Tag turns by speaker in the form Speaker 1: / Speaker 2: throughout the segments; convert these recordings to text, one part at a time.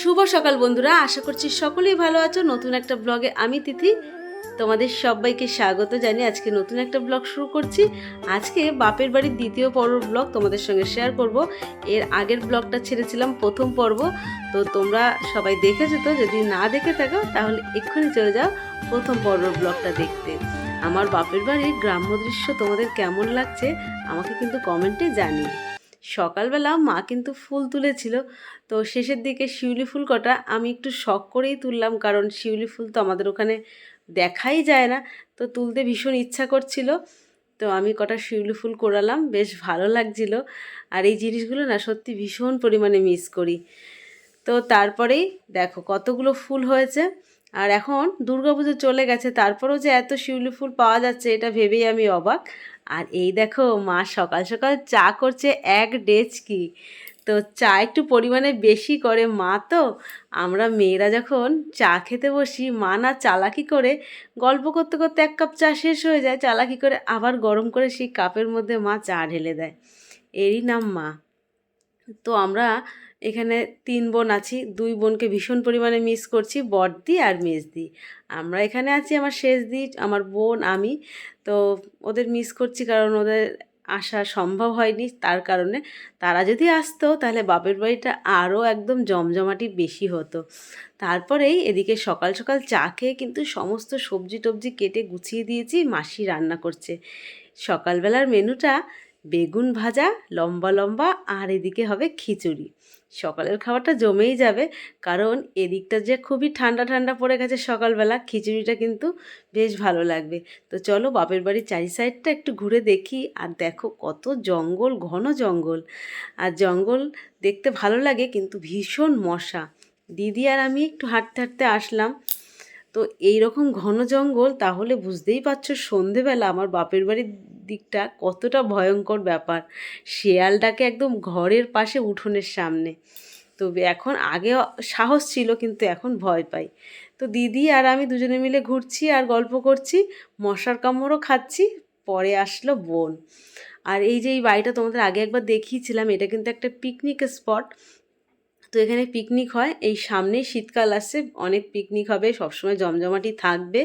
Speaker 1: শুভ সকাল বন্ধুরা, আশা করছি সকলেই ভালো আছো। নতুন একটা ব্লগে আমি তিথি। তোমাদের সবাইকে স্বাগত জানি আজকে নতুন একটা ব্লগ শুরু করছি। আজকে বাপের বাড়ির দ্বিতীয় পর্ব ব্লগ তোমাদের সঙ্গে শেয়ার করব। এর আগের ব্লগটা ছেড়েছিলাম প্রথম পর্ব। তো তোমরা সবাই দেখেছ তো, যদি না দেখে থাকো, তাহলে এক্ষুনি চলে যাও প্রথম পর্ব ব্লগটা দেখতে। আমার বাপের বাড়ির গ্রাম্য দৃশ্য তোমাদের কেমন লাগছে, আমাকে কিন্তু কমেন্টে জানি সকালবেলা মা কিন্তু ফুল তুলেছিল। তো শেষের দিকে শিউলি ফুল কটা আমি একটু শখ করেই তুললাম, কারণ শিউলি ফুল তো আমাদের ওখানে দেখাই যায় না। তো তুলতে ভীষণ ইচ্ছা করছিল। তো আমি কটা শিউলি ফুল কোরালাম, বেশ ভালো লাগছিল। আর এই জিনিসগুলো না সত্যি ভীষণ পরিমাণে মিস করি। তো তারপরেই দেখো কতগুলো ফুল হয়েছে। আর এখন দুর্গাপুজো চলে গেছে, তারপরেও যে এত শিউলি ফুল পাওয়া যাচ্ছে, এটা ভেবেই আমি অবাক। আর এই দেখো মা সকাল সকাল চা করছে এক ডেচকি। তো চা একটু পরিমাণে বেশি করে মা তো। আমরা মেয়েরা যখন চা খেতে বসি, মা না চালাকি করে গল্প করতে করতে এক কাপ চা শেষ হয়ে যায়, চালাকি করে আবার গরম করে সেই কাপের মধ্যে মা চা ঢেলে দেয়। এরই নাম মা। তো আমরা এখানে তিন বোন আছি, দুই বোনকে ভীষণ পরিমাণে মিস করছি, বড়দি আর মেজদি। আমরা এখানে আছি আমার শেষদি, আমার বোন, আমি। তো ওদের মিস করছি কারণ ওদের আসা সম্ভব হয়নি, তার কারণে। তারা যদি আসতো, তাহলে বাপের বাড়িটা আরও একদম জমজমাটি বেশি হতো। তারপরেই এদিকে সকাল সকাল চা খেয়ে কিন্তু সমস্ত সবজি টবজি কেটে গুছিয়ে দিয়েছি, মাসি রান্না করছে। সকালবেলার মেনুটা বেগুন ভাজা, লম্বা লম্বা, আর এদিকে হবে খিচুড়ি। সকালের খাবারটা জমেই যাবে। কারণ এদিকটা যে খুবই ঠান্ডা ঠান্ডা পড়ে গেছে সকালবেলা, খিচুড়িটা কিন্তু বেশ ভালো লাগবে। তো চলো বাপের বাড়ির চারি সাইডটা একটু ঘুরে দেখি। আর দেখো কত জঙ্গল, ঘন জঙ্গল। আর জঙ্গল দেখতে ভালো লাগে কিন্তু ভীষণ মশা। দিদি আর আমি একটু হাঁটতে হাঁটতে আসলাম। তো এই রকম ঘন জঙ্গল, তাহলে বুঝতেই পারছ সন্ধেবেলা আমার বাপের বাড়ির দিকটা কতটা ভয়ঙ্কর ব্যাপার। শেয়ালটাকে একদম ঘরের পাশে উঠোনের সামনে। তো এখন আগে সাহস ছিল কিন্তু এখন ভয় পাই। তো দিদি আর আমি দুজনে মিলে ঘুরছি আর গল্প করছি, মশার কামড়ও খাচ্ছি, পরে আসলো বোন। আর এই যে এই বাড়িটা তোমাদের আগে একবার দেখিয়েছিলাম, এটা কিন্তু একটা পিকনিক স্পট তো এখানে পিকনিক হয়। এই সামনেই শীতকাল আসছে, অনেক পিকনিক হবে, সবসময় জমজমাটি থাকবে।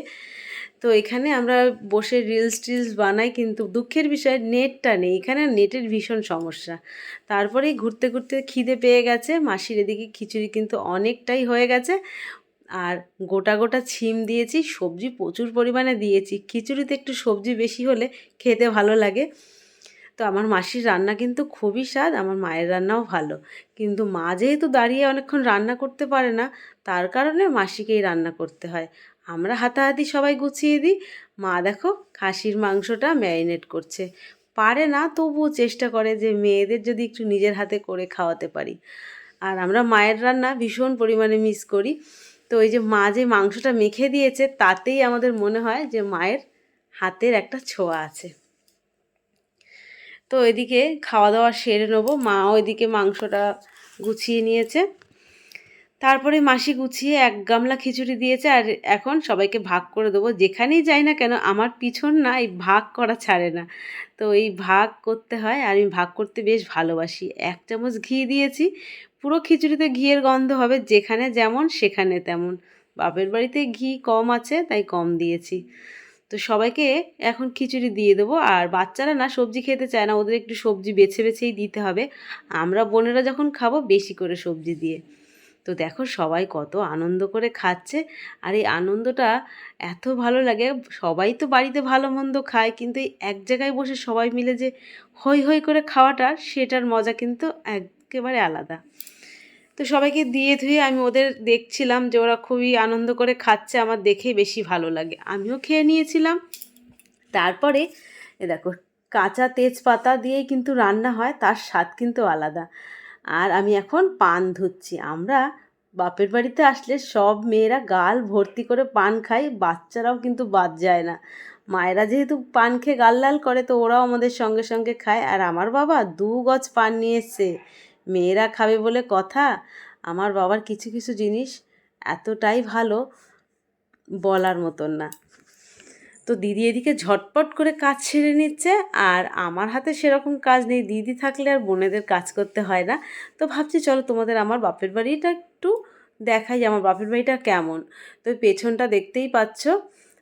Speaker 1: তো এখানে আমরা বসে রিলস টিলস বানাই, কিন্তু দুঃখের বিষয় নেটটা নেই। এখানে নেটের ভীষণ সমস্যা। তারপরে ঘুরতে ঘুরতে খিদে পেয়ে গেছে। মাসির এদিকে খিচুড়ি কিন্তু অনেকটাই হয়ে গেছে। আর গোটা গোটা ছিম দিয়েছি, সবজি প্রচুর পরিমাণে দিয়েছি। খিচুড়িতে একটু সবজি বেশি হলে খেতে ভালো লাগে। তো আমার মাসির রান্না কিন্তু খুবই স্বাদ, আমার মায়ের রান্নাও ভালো। কিন্তু মা যেহেতু দাঁড়িয়ে অনেকক্ষণ রান্না করতে পারে না, তার কারণে মাসিকেই রান্না করতে হয়। আমরা হাতাহাতি সবাই গুছিয়ে দিই। মা দেখো খাসির মাংসটা ম্যারিনেট করছে। পারে না, তবুও চেষ্টা করে যে মেয়েদের যদি একটু নিজের হাতে করে খাওয়াতে পারি। আর আমরা মায়ের রান্না ভীষণ পরিমাণে মিস করি। তো ওই যে মা যে মাংসটা মেখে দিয়েছে, তাতেই আমাদের মনে হয় যে মায়ের হাতের একটা ছোঁয়া আছে। তো এদিকে খাওয়া দাওয়া সেরে নেব। মা ওইদিকে মাংসটা গুছিয়ে নিয়েছে। তারপরে মাসি গুছিয়ে এক গামলা খিচুড়ি দিয়েছে আর এখন সবাইকে ভাগ করে দেবো। যেখানেই যাই না কেন আমার পিছন না এই ভাগ করা ছাড়ে না। তো এই ভাগ করতে হয় আর আমি ভাগ করতে বেশ ভালোবাসি। এক চামচ ঘি দিয়েছি। পুরো খিচুড়িতে ঘিয়ের গন্ধ হবে। যেখানে যেমন, সেখানে তেমন। বাপের বাড়িতে ঘি কম আছে, তাই কম দিয়েছি। তো সবাইকে এখন খিচুড়ি দিয়ে দেবো। আর বাচ্চারা না সবজি খেতে চায় না, ওদের একটু সবজি বেছে বেছেই দিতে হবে। আমরা বোনেরা যখন খাব বেশি করে সবজি দিয়ে। তো দেখো সবাই কত আনন্দ করে খাচ্ছে। আর এই আনন্দটা এত ভালো লাগে, সবাই তো বাড়িতে ভালো মন্দ খায়, কিন্তু এই এক জায়গায় বসে সবাই মিলে যে হই হই করে খাওয়াটা, সেটার মজা কিন্তু একেবারে আলাদা। তো সবাইকে দিয়ে ধুয়ে আমি ওদের দেখছিলাম যে ওরা খুবই আনন্দ করে খাচ্ছে, আমার দেখেই বেশি ভালো লাগে। আমিও খেয়ে নিয়েছিলাম। তারপরে এ দেখো, কাঁচা তেজপাতা দিয়েই কিন্তু রান্না হয়, তার স্বাদ কিন্তু আলাদা। আর আমি এখন পান ধুচ্ছি। আমরা বাপের বাড়িতে আসলে সব মেয়েরা গাল ভর্তি করে পান খাই, বাচ্চারাও কিন্তু বাদ যায় না। মায়েরা যেহেতু পান খেয়ে গাল লাল করে, তো ওরাও আমাদের সঙ্গে সঙ্গে খায়। আর আমার বাবা দু গজ পান নিয়ে এসছে। মেয়েরা খাবে বলে কথা? আমার বাবার কিছু কিছু জিনিস এতটাই ভালো বলার মতন না। তো দিদি এদিকে ঝটপট করে কাজ সেরে নিচ্ছে আর আমার হাতে সেরকম কাজ নেই। দিদি থাকলে আর বোনেদের কাজ করতে হয় না। তো ভাবছি চলো তোমাদের আমার বাপের বাড়িটা একটু দেখাই আমার বাপের বাড়িটা কেমন। তো পেছনটা দেখতেই পাচ্ছ,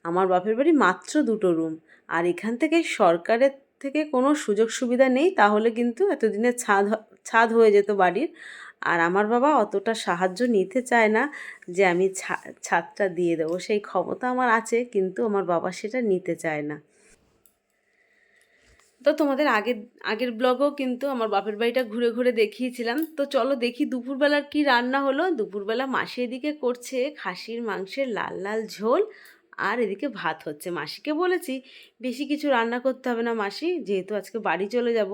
Speaker 1: আমার বাপের বাড়ি মাত্র দুটো রুম। আর এখান থেকে সরকারের থেকে কোনো সুযোগ সুবিধা নেই, তাহলে কিন্তু এতদিনে ছাদ ছাদ হয়ে যেত বাড়ির। আর আমার বাবা অতটা সাহায্য নিতে চায় না যে আমি ছাদটা দিয়ে দেবো, সেই ক্ষমতা আমার আছে, কিন্তু আমার বাবা সেটা নিতে চায় না। তো তোমাদের আগের আগের ব্লগও কিন্তু আমার বাপের বাড়িটা ঘুরে ঘুরে দেখিয়েছিলাম। তো চলো দেখি দুপুরবেলার কি রান্না হলো। দুপুরবেলা মাসি এদিকে করছে খাসির মাংসের লাল লাল ঝোল। আর এদিকে ভাত হচ্ছে। মাসিকে বলেছি, বেশি কিছু রান্না করতে হবে না মাসি, যেহেতু আজকে বাড়ি চলে যাব।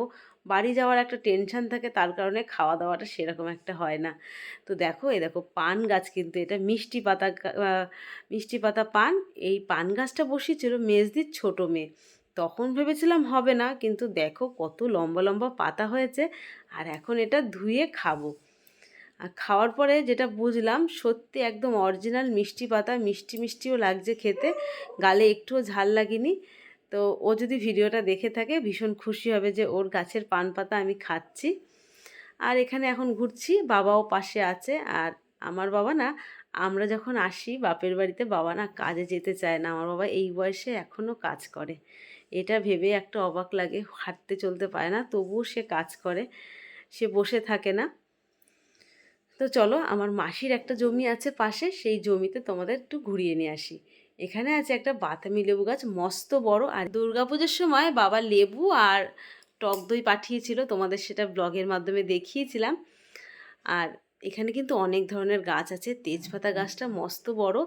Speaker 1: বাড়ি যাওয়ার একটা টেনশন থাকে, তার কারণে খাওয়া দাওয়াটা সেরকম একটা হয় না। তো দেখো এ দেখো পান গাছ কিন্তু, এটা মিষ্টি পাতা মিষ্টি পাতা পান, এই পান গাছটা বসিয়েছিল মেজদির ছোটো মেয়ে। তখন ভেবেছিলাম হবে না, কিন্তু দেখো কত লম্বা লম্বা পাতা হয়েছে, আর এখন এটা ধুয়ে খাব। আর খাওয়ার পরে যেটা বুঝলাম, সত্যি একদম অরিজিনাল মিষ্টি পাতা, মিষ্টি মিষ্টিও লাগছে খেতে, গালে একটুও ঝাল লাগেনি। তো ও যদি ভিডিওটা দেখে থাকে, ভীষণ খুশি হবে যে ওর গাছের পান পাতা আমি খাচ্ছি। আর এখানে এখন ঘুরছি, বাবাও পাশে আছে। আর আমার বাবা না, আমরা যখন আসি, বাপের বাড়িতে বাবা না কাজে যেতে চায় না। আমার বাবা এই বয়সে এখনও কাজ করে। এটা ভেবে একটা অবাক লাগে, হাঁটতে চলতে পারে না, তবুও সে কাজ করে। সে বসে থাকে না। তো চলো আমার মাসির একটা জমি আছে পাশে, সেই জমিতে তোমাদের একটু ঘুরিয়ে নিয়ে আসি। এখানে আছে একটা বাতামি লেবু গাছ, মস্ত বড়। আর দুর্গাপুজোর সময় বাবা লেবু আর টক দই পাঠিয়েছিল, তোমাদের সেটা ব্লগের মাধ্যমে দেখিয়েছিলাম। আর এখানে কিন্তু অনেক ধরনের গাছ আছে, তেজপাতা গাছটা মস্ত বড়।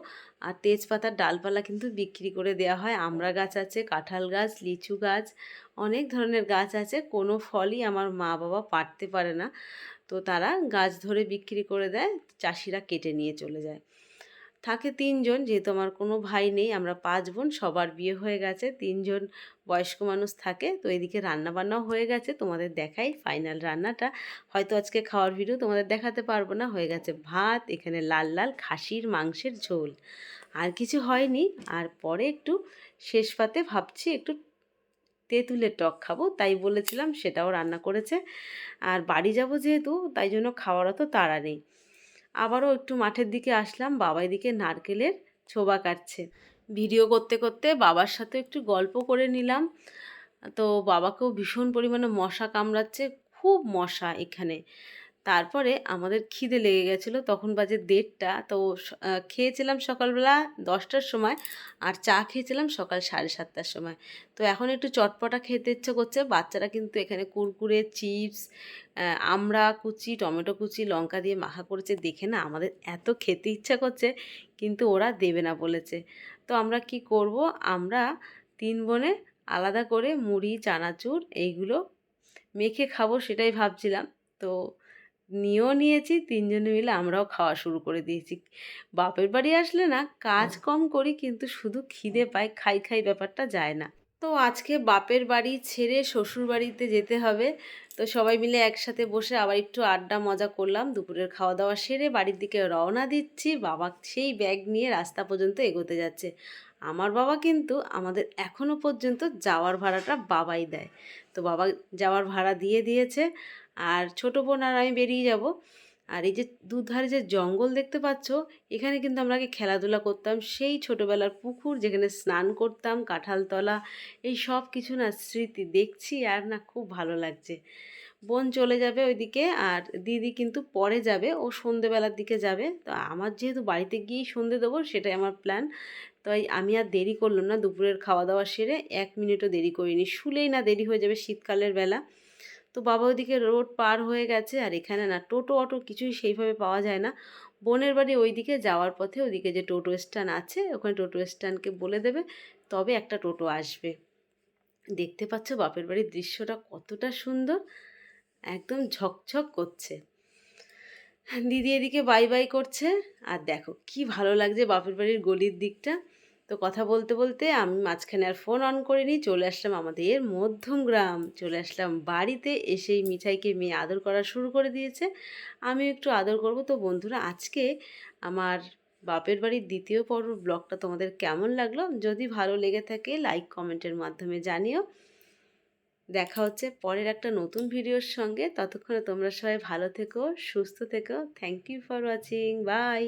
Speaker 1: আর তেজপাতার ডালপালা কিন্তু বিক্রি করে দেওয়া হয়। আমড়া গাছ আছে, কাঁঠাল গাছ, লিচু গাছ, অনেক ধরনের গাছ আছে। কোনো ফলই আমার মা বাবা পারতে পারে না। তো তারা গাছ ধরে বিক্রি করে দেয়, চাষিরা কেটে নিয়ে চলে যায়। থাকে তিনজন, যেহেতু আমার কোনো ভাই নেই, আমরা পাঁচ বোন, সবার বিয়ে হয়ে গেছে, তিনজন বয়স্ক মানুষ থাকে, তো এদিকে রান্না বান্নাও হয়ে গেছে, তোমাদের দেখাই ফাইনাল রান্নাটা। হয়তো আজকে খাওয়ার ভিডিও তোমাদের দেখাতে পারব না, হয়ে গেছে ভাত, এখানে লাল লাল খাসির মাংসের ঝোল। আর কিছু হয়নি, আর পরে একটু শেষ পাতে ভাবছি একটু তেঁতুলের টক খাব, তাই বলেছিলাম সেটাও রান্না করেছে। আর বাড়ি যাব যেহেতু, তাই জন্য খাওয়ারও তো তাড়া নেই। আবারও একটু মাঠের দিকে আসলাম বাবা এদিকে নারকেলের ছোবা কাটছে। ভিডিও করতে করতে বাবার সাথে একটু গল্প করে নিলাম। তো বাবাকেও ভীষণ পরিমাণে মশা কামড়াচ্ছে, খুব মশা এখানে। তারপরে আমাদের খিদে লেগে গেছিল, তখন বাজে দেড়টা। তো খেয়েছিলাম সকালবেলা দশটার সময় আর চা খেয়েছিলাম সকাল সাড়ে সাতটার সময়। তো এখন একটু চটপটা খেতে ইচ্ছে করছে, বাচ্চারা কিন্তু এখানে কুরকুরে, চিপস আমড়া কুচি, টমেটো কুচি, লঙ্কা দিয়ে মাখা করেছে। দেখে না আমাদের এত খেতে ইচ্ছা করছে, কিন্তু ওরা দেবে না বলেছে। তো আমরা কি করব? আমরা তিন বোনে আলাদা করে মুড়ি, চানাচুর এইগুলো মেখে খাব সেটাই ভাবছিলাম। তো নিয়েও নিয়েছি তিনজনে মিলে আমরাও খাওয়া শুরু করে দিয়েছি। বাপের বাড়ি আসলে না কাজ কম করি কিন্তু শুধু খিদে পাই খাই খাই ব্যাপারটা যায় না। তো আজকে বাপের বাড়ি ছেড়ে শ্বশুর বাড়িতে যেতে হবে। তো সবাই মিলে একসাথে বসে আবার একটু আড্ডা মজা করলাম দুপুরের খাওয়া দাওয়া সেরে বাড়ির দিকে রওনা দিচ্ছি। বাবা সেই ব্যাগ নিয়ে রাস্তা পর্যন্ত এগোতে যাচ্ছে। আমার বাবা কিন্তু আমাদের এখনও পর্যন্ত যাওয়ার ভাড়াটা বাবাই দেয়। তো বাবা যাওয়ার ভাড়া দিয়ে দিয়েছে। আর ছোটো বোন আর আমি বেরিয়ে যাব। আর এই যে দুধারে যে জঙ্গল দেখতে পাচ্ছ, এখানে কিন্তু আমরা আগে খেলাধুলা করতাম। সেই ছোটোবেলার পুকুর যেখানে স্নান করতাম, কাঁঠালতলা, এই সব কিছু না স্মৃতি দেখছি আর না খুব ভালো লাগছে। বোন চলে যাবে ওইদিকে আর দিদি কিন্তু পরে যাবে, ও সন্ধেবেলার দিকে যাবে। তো আমার যেহেতু বাড়িতে গিয়েই সন্ধে দেবো, সেটাই আমার প্ল্যান তাই আমি আর দেরি করলাম না, দুপুরের খাওয়া দাওয়া সেরে এক মিনিটও দেরি করিনি। শুলেই না দেরি হয়ে যাবে শীতকালের বেলা। তো বাবা ওইদিকে রোড পার হয়ে গেছে আর এখানে না টোটো অটো কিছুই সেইভাবে পাওয়া যায় না। বোনের বাড়ি ওইদিকে যাওয়ার পথে ওইদিকে যে টোটো স্ট্যান্ড আছে ওখানে টোটো স্ট্যান্ডকে বলে দেবে, তবে একটা টোটো আসবে। দেখতে পাচ্ছ বাপের বাড়ির দৃশ্যটা কতটা সুন্দর, একদম ঝকঝক করছে। দিদি এদিকে বাই বাই করছে, আর দেখো কি ভালো লাগছে বাপের বাড়ির গলির দিকটা। তো কথা বলতে বলতে আমি মাঝখানে আর ফোন অন করিনি, চলে আসলাম আমাদের মধ্যমগ্রাম চলে আসলাম বাড়িতে এসেই মিঠাইকে মেয়ে আদর করা শুরু করে দিয়েছে। আমি একটু আদর করব। তো বন্ধুরা, আজকে আমার বাপের বাড়ির দ্বিতীয় পর্ব ব্লগটা তোমাদের কেমন লাগল? যদি ভালো লেগে থাকে লাইক কমেন্টের মাধ্যমে জানিও। দেখা হচ্ছে পরের একটা নতুন ভিডিওর সঙ্গে। ততক্ষণে তোমরা সবাই ভালো থেকো, সুস্থ থেকো। Thank you for watching bye